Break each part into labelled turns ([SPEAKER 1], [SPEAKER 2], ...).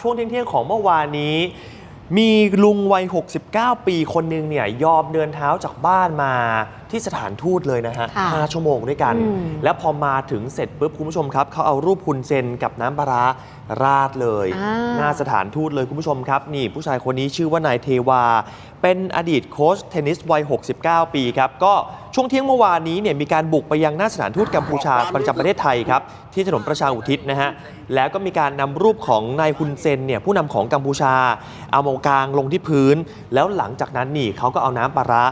[SPEAKER 1] ช่วงเที่ยงๆของเมื่อวานนี้ มีลุงวัย 69 ปีคนหนึ่งเนี่ยยอมเดินเท้าจากบ้านมาที่สถานทูตเลยนะฮะ
[SPEAKER 2] ค่ะ
[SPEAKER 1] ห้าชั่วโมงด้วยกัน
[SPEAKER 2] อืม
[SPEAKER 1] แล้วพอมาถึงเสร็จปุ๊บคุณผู้ชมครับเขาเอารูปคุณเซนกับน้ำปลาร้าราดเลย
[SPEAKER 2] อ่า
[SPEAKER 1] หน้าสถานทูตเลยคุณผู้ชมครับ นี่ผู้ชายคนนี้ชื่อว่านายเทวา เป็นอดีตโค้ชเทนนิสวัย 69 ปีครับ ก็ช่วงเที่ยงเมื่อวานนี้เนี่ยมีการบุกไปยังหน้าสถานทูตกัมพูชาประจำประเทศไทยครับที่ถนนประชาอุทิศนะฮะแล้วก็มีการนำรูปของนายฮุนเซนเนี่ยผู้นำของกัมพูชา เอามากางลงที่พื้น แล้วหลังจากนั้นนี่เขาก็เอาน้ำปาร้า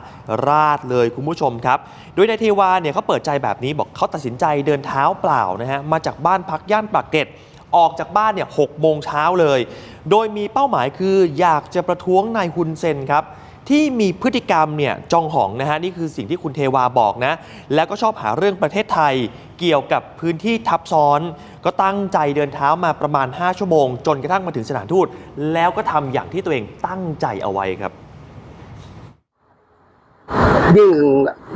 [SPEAKER 1] ราดเลยคุณผู้ชมครับโดยนายเทวาเนี่ยเขาเปิดใจแบบนี้บอกเขาตัดสินใจเดินเท้าเปล่านะฮะมาจากบ้านพักย่านปากเกร็ดออกจากบ้านเนี่ยหกโมงเช้าเลย โดยมีเป้าหมายคืออยากจะประท้วงนายฮุนเซนครับ ที่มีพฤติกรรมเนี่ยจองหองนะฮะนี่คือสิ่งที่คุณเทวาบอกนะ แล้วก็ชอบหาเรื่องประเทศไทย เกี่ยวกับพื้นที่ทับซ้อน ก็ตั้งใจเดินเท้ามาประมาณ 5 ชั่วโมง จนกระทั่งมาถึงสถานทูต แล้วก็ทำอย่างที่ตัวเองตั้งใจเอาไว้ครับ
[SPEAKER 3] ยิ่ง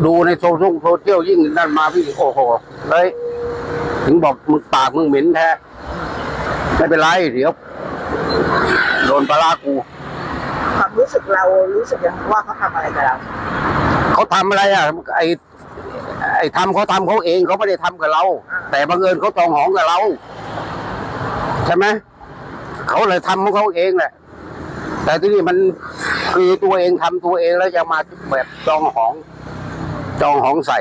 [SPEAKER 3] ดูในโซเชียลโซเชียลยิ่งนั่นมาพี่โอ้โหเลยถึงบอกมึงปากมึงเหม็นแท้ไม่เป็นไรเดี๋ยวโดนปลาร้ากู
[SPEAKER 4] สึกเรารู้สึกยังว่าเขาทำอะไรกับเรา
[SPEAKER 3] เขาทำอะไรอะไอ้ไอ้ทำเขาทำเขาเองเขาไม่ได้ทำกับเรา แต่บังเอิญเขาจองหองกับเรา ใช่ไหมเขาเลยทำของเขาเองแหละแต่ที่นี่มันคือตัวเองทำตัวเองแล้วจะมาแบบจองหอง จองหองใส่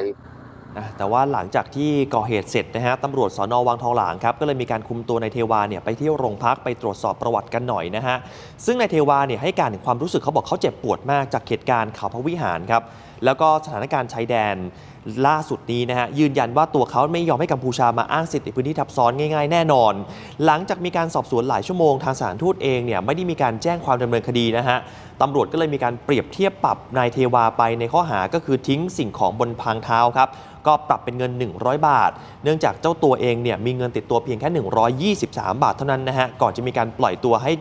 [SPEAKER 1] นะแต่ว่าหลังจากที่ก่อเหตุเสร็จนะฮะตำรวจสอนอวังทองหลางครับก็เลยมีการคุมตัวนายเทวาเนี่ยไปที่โรงพักไปตรวจสอบประวัติกันหน่อยนะฮะซึ่งนายเทวาเนี่ยให้การถึงความรู้สึกเขาบอกเขาเจ็บปวดมากจากเหตุการณ์ข่าวพระวิหารครับ แล้วก็สถานการณ์ชายแดนล่าสุดนี้นะฮะยืนยันว่าตัวเขาไม่ยอมให้กัมพูชามาอ้างสิทธิพื้นที่ทับซ้อนง่ายๆแน่นอน หลังจากมีการสอบสวนหลายชั่วโมงทางสถานทูตเองเนี่ยไม่ได้มีการแจ้งความดำเนินคดีนะฮะตำรวจก็เลยมีการเปรียบเทียบปรับนายเทวาไปในข้อหาก็คือทิ้งสิ่งของบนพางเท้าครับก็ปรับเป็นเงิน 100 บาท เนื่องจากเจ้าตัวเองเนี่ยมีเงินติดตัวเพียงแค่ 123 บาทเท่านั้นนะฮะ ก่อนจะมีการปล่อยตัวให้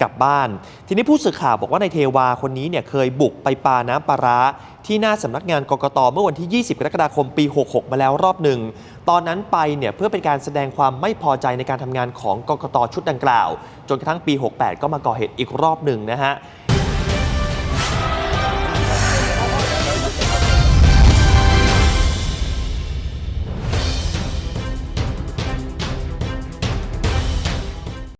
[SPEAKER 1] กลับบ้าน ทีนี้ผู้สื่อข่าวบอกว่านายเทวาคนนี้เนี่ยเคยบุกไปปาน้ำปลาร้าที่หน้าสำนักงานกกตเมื่อวันที่ 20 กรกฎาคมปี 66 มาแล้วรอบหนึ่ง ตอนนั้นไปเนี่ยเพื่อเป็นการแสดงความไม่พอใจในการทำงานของกกตชุดดังกล่าว จนกระทั่งปี 68 ก็มาก่อเหตุอีกรอบหนึ่งนะฮะ